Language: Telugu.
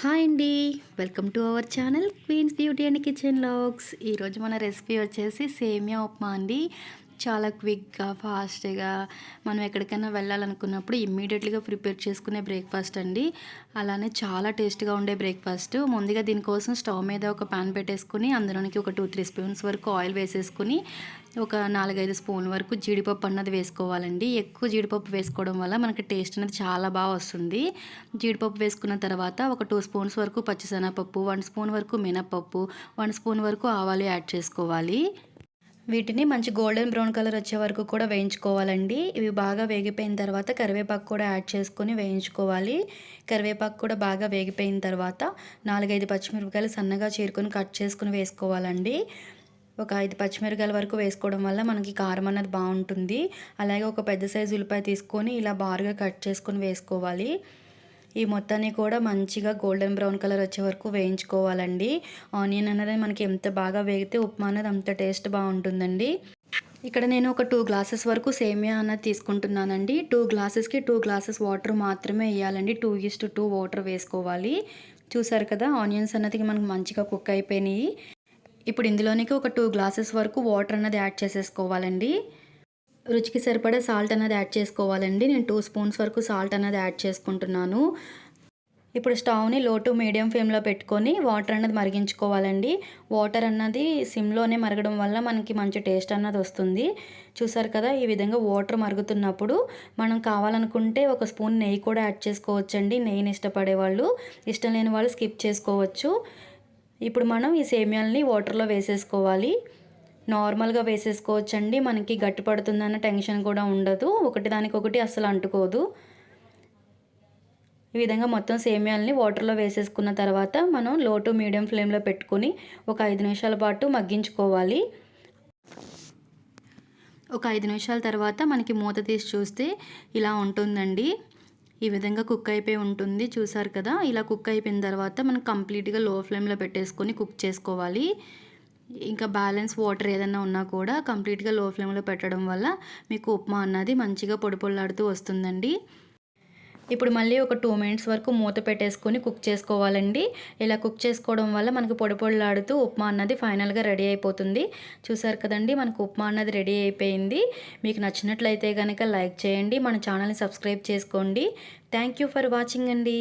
హాయ్ అండి. Welcome to our channel queens beauty and kitchen logs ఈరోజు మన రెసిపీ వచ్చేసి సేమియా ఉప్మా అండి. చాలా క్విక్గా ఫాస్ట్గా మనం ఎక్కడికైనా వెళ్ళాలనుకున్నప్పుడు ఇమ్మీడియట్లీగా ప్రిపేర్ చేసుకునే బ్రేక్ఫాస్ట్ అండి. అలానే చాలా టేస్ట్గా ఉండే బ్రేక్ఫాస్ట్. ముందుగా దీనికోసం స్టవ్ మీద ఒక పాన్ పెట్టేసుకుని అందులోనికి ఒక టూ త్రీ స్పూన్స్ వరకు ఆయిల్ వేసేసుకుని ఒక నాలుగైదు స్పూన్ వరకు జీడిపప్పు అన్నది వేసుకోవాలండి. ఎక్కువ జీడిపప్పు వేసుకోవడం వల్ల మనకి టేస్ట్ అనేది చాలా బాగా వస్తుంది. జీడిపప్పు వేసుకున్న తర్వాత ఒక టూ స్పూన్స్ వరకు పచ్చిశనగపప్పు వన్ స్పూన్ వరకు మినప్పప్పు వన్ స్పూన్ వరకు ఆవాలు యాడ్ చేసుకోవాలి. వీటిని మంచి గోల్డెన్ బ్రౌన్ కలర్ వచ్చే వరకు కూడా వేయించుకోవాలండి. ఇవి బాగా వేగిపోయిన తర్వాత కరివేపాకు కూడా యాడ్ చేసుకొని వేయించుకోవాలి. కరివేపాకు కూడా బాగా వేగిపోయిన తర్వాత నాలుగైదు పచ్చిమిరపకాయలు సన్నగా చీరుకొని కట్ చేసుకుని వేసుకోవాలండి. ఒక ఐదు పచ్చిమిరకాయల వరకు వేసుకోవడం వల్ల మనకి కారం అన్నది బాగుంటుంది. అలాగే ఒక పెద్ద సైజు ఉల్లిపాయ తీసుకొని ఇలా బారుగా కట్ చేసుకొని వేసుకోవాలి. ఈ మొత్తాన్ని కూడా మంచిగా గోల్డెన్ బ్రౌన్ కలర్ వచ్చే వరకు వేయించుకోవాలండి. ఆనియన్ అనేది మనకి ఎంత బాగా వేగితే ఉప్మా అనేది అంత టేస్ట్ బాగుంటుందండి. ఇక్కడ నేను ఒక టూ గ్లాసెస్ వరకు సేమియా అన్నది తీసుకుంటున్నానండి. టూ గ్లాసెస్కి టూ గ్లాసెస్ వాటర్ మాత్రమే వేయాలండి. టూ టు టూ వాటర్ వేసుకోవాలి. చూసారు కదా ఆనియన్స్ అన్నది మనకు మంచిగా కుక్ అయిపోయినాయి. ఇప్పుడు ఇందులోనికి ఒక టూ గ్లాసెస్ వరకు వాటర్ అన్నది యాడ్ చేసేసుకోవాలండి. రుచికి సరిపడే సాల్ట్ అనేది యాడ్ చేసుకోవాలండి. నేను టూ స్పూన్స్ వరకు సాల్ట్ అనేది యాడ్ చేసుకుంటున్నాను. ఇప్పుడు స్టవ్ని లో టు మీడియం ఫ్లేమ్లో పెట్టుకొని వాటర్ అన్నది మరిగించుకోవాలండి. వాటర్ అన్నది సిమ్లోనే మరగడం వల్ల మనకి మంచి టేస్ట్ అన్నది వస్తుంది. చూసారు కదా ఈ విధంగా వాటర్ మరుగుతున్నప్పుడు మనం కావాలనుకుంటే ఒక స్పూన్ నెయ్యి కూడా యాడ్ చేసుకోవచ్చండి. నెయ్యిని ఇష్టపడే వాళ్ళు ఇష్టం లేని వాళ్ళు స్కిప్ చేసుకోవచ్చు. ఇప్పుడు మనం ఈ సేమియాలని వాటర్లో వేసేసుకోవాలి. నార్మల్గా వేసేసుకోవచ్చండి. మనకి గట్టి పడుతుందన్న టెన్షన్ కూడా ఉండదు. ఒకటి దానికొకటి అస్సలు అంటుకోదు. ఈ విధంగా మొత్తం సేమియాలని వాటర్లో వేసేసుకున్న తర్వాత మనం లో టు మీడియం ఫ్లేమ్లో పెట్టుకొని ఒక ఐదు నిమిషాల పాటు మగ్గించుకోవాలి. ఒక ఐదు నిమిషాల తర్వాత మనకి మూత తీసి చూస్తే ఇలా ఉంటుందండి. ఈ విధంగా కుక్ అయిపోయి ఉంటుంది. చూసారు కదా? ఇలా కుక్ అయిపోయిన తర్వాత మనం కంప్లీట్గా లో ఫ్లేమ్లో పెట్టేసుకొని కుక్ చేసుకోవాలి. ఇంకా బ్యాలెన్స్ వాటర్ ఏదైనా ఉన్నా కూడా కంప్లీట్గా లో ఫ్లేమ్లో పెట్టడం వల్ల మీకు ఉప్మా అన్నది మంచిగా పొడి పొల్లాడుతూ వస్తుందండి. ఇప్పుడు మళ్ళీ ఒక టూ మినిట్స్ వరకు మూత పెట్టేసుకొని కుక్ చేసుకోవాలండి. ఇలా కుక్ చేసుకోవడం వల్ల మనకు పొడి పొడిలాడుతూ ఉప్మా అన్నది ఫైనల్గా రెడీ అయిపోతుంది. చూసారు కదండి మనకు ఉప్మా అన్నది రెడీ అయిపోయింది. మీకు నచ్చినట్లయితే కనుక లైక్ చేయండి మన ఛానల్ని సబ్స్క్రైబ్ చేసుకోండి. థ్యాంక్ ఫర్ వాచింగ్ అండి.